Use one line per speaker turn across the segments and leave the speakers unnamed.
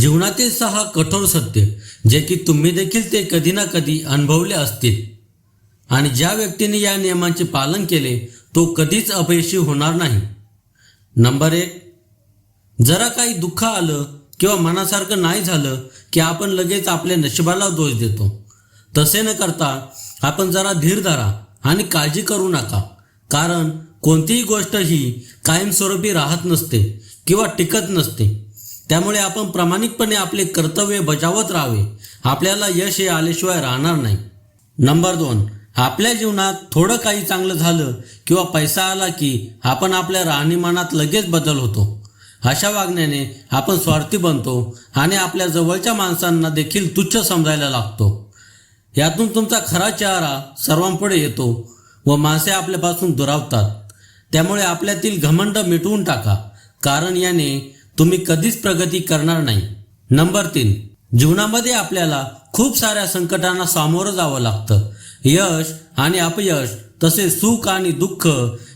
जीवनातील सहा कठोर सत्य जे की तुम्ही देखील ते कधी ना कधी अनुभवले असतील. आणि ज्या व्यक्तीने या नियमांचे पालन केले तो कधीच अपयशी होणार नाही. नंबर एक जरा काही दुःख आलं किंवा मनासारखं नाही झालं की आपण लगेच आपल्या नशिबाला दोष देतो. तसे न करता आपण जरा धीर धरा आणि काळजी करू नका. कारण कोणतीही गोष्ट ही कायमस्वरूपी राहत नसते किंवा टिकत नसते. त्यामुळे आपण प्रामाणिकपणे आपले कर्तव्य बजावत राहावे. आपल्याला यश हे आल्याशिवाय राहणार नाही. नंबर दोन आपल्या जीवनात थोडं काही चांगलं झालं किंवा पैसा आला की आपण आपल्या राहणीमानात लगेच बदल होतो. अशा वागण्याने आपण स्वार्थी बनतो आणि आपल्या जवळच्या माणसांना देखील तुच्छ समजायला लागतो. यातून तुमचा खरा चेहरा सर्वांपुढे येतो व माणसे आपल्यापासून दुरावतात. त्यामुळे आपल्यातील घमंड मिटवून टाका. कारण याने तुम्ही कधीच प्रगती करणार नाही. नंबर तीन. जीवनामध्ये आपल्याला खूप साऱ्या संकटांना सामोरं जावं लागतं. यश आणि अपयश तसेच सुख आणि दुःख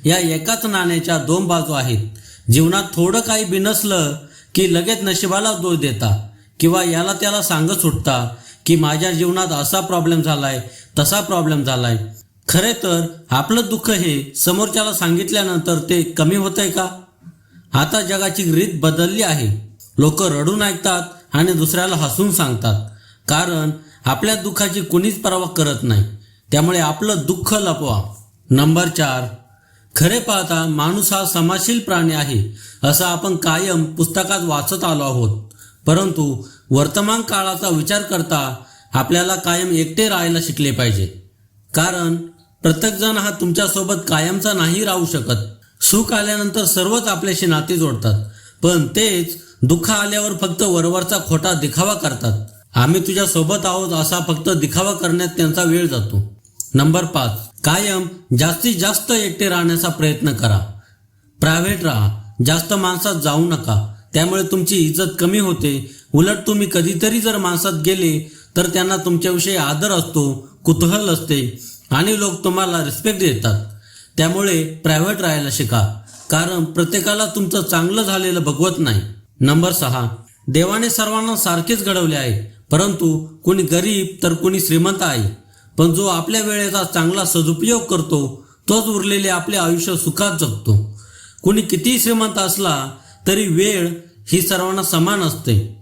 या एकाच नाण्याच्या दोन बाजू आहेत. जीवनात थोडं काही बिनसलं की लगेच नशिबाला दोष देता किंवा याला त्याला सांगत सुटता की माझ्या जीवनात असा प्रॉब्लेम झालाय तसा प्रॉब्लेम झालाय. खरे तर आपलं दुःख हे समोरच्याला सांगितल्यानंतर ते कमी होतंय का? आता जगाची रीत बदलली आहे. लोक रडून ऐकतात आणि दुसऱ्याला हसून सांगतात. कारण आपल्या दुःखाची कुणीच पर्वा करत नाही. त्यामुळे आपलं दुःख लपवा. नंबर चार. खरे पाहता माणूस हा समाजशील प्राणी आहे असं आपण कायम पुस्तकात वाचत आलो आहोत. परंतु वर्तमान काळाचा विचार करता आपल्याला कायम एकटे राहायला शिकले पाहिजे. कारण प्रत्येकजण हा तुमच्यासोबत कायमचा नाही राहू शकत. सुख आल्यानंतर सर्वच आपल्याशी नाते जोडतात. पण तेच दुःख आल्यावर फक्त वरवरचा खोटा दिखावा करतात. आम्ही तुझ्या सोबत आहोत असा फक्त दिखावा करण्यात त्यांचा वेळ जातो. नंबर पाच. कायम जास्तीत जास्त एकटे राहण्याचा प्रयत्न करा. प्रायव्हेट राहा. जास्त माणसात जाऊ नका. त्यामुळे तुमची इज्जत कमी होते. उलट तुम्ही कधीतरी जर माणसात गेले तर त्यांना तुमच्याविषयी आदर असतो कुतूहल असते आणि लोक तुम्हाला रिस्पेक्ट देतात. त्यामुळे प्रायव्हेट राहायला शिका. कारण प्रत्येकाला तुमचं चांगलं झालेलं भगवत नाही. नंबर सहा. देवाने सर्वांना सारखेच घडवले आहे. परंतु कुणी गरीब तर कुणी श्रीमंत आहे. पण जो आपल्या वेळेचा चांगला सदुपयोग करतो तोच उरलेले आपले आयुष्य सुखात जगतो. कुणी कितीही श्रीमंत असला तरी वेळ ही सर्वांना समान असते.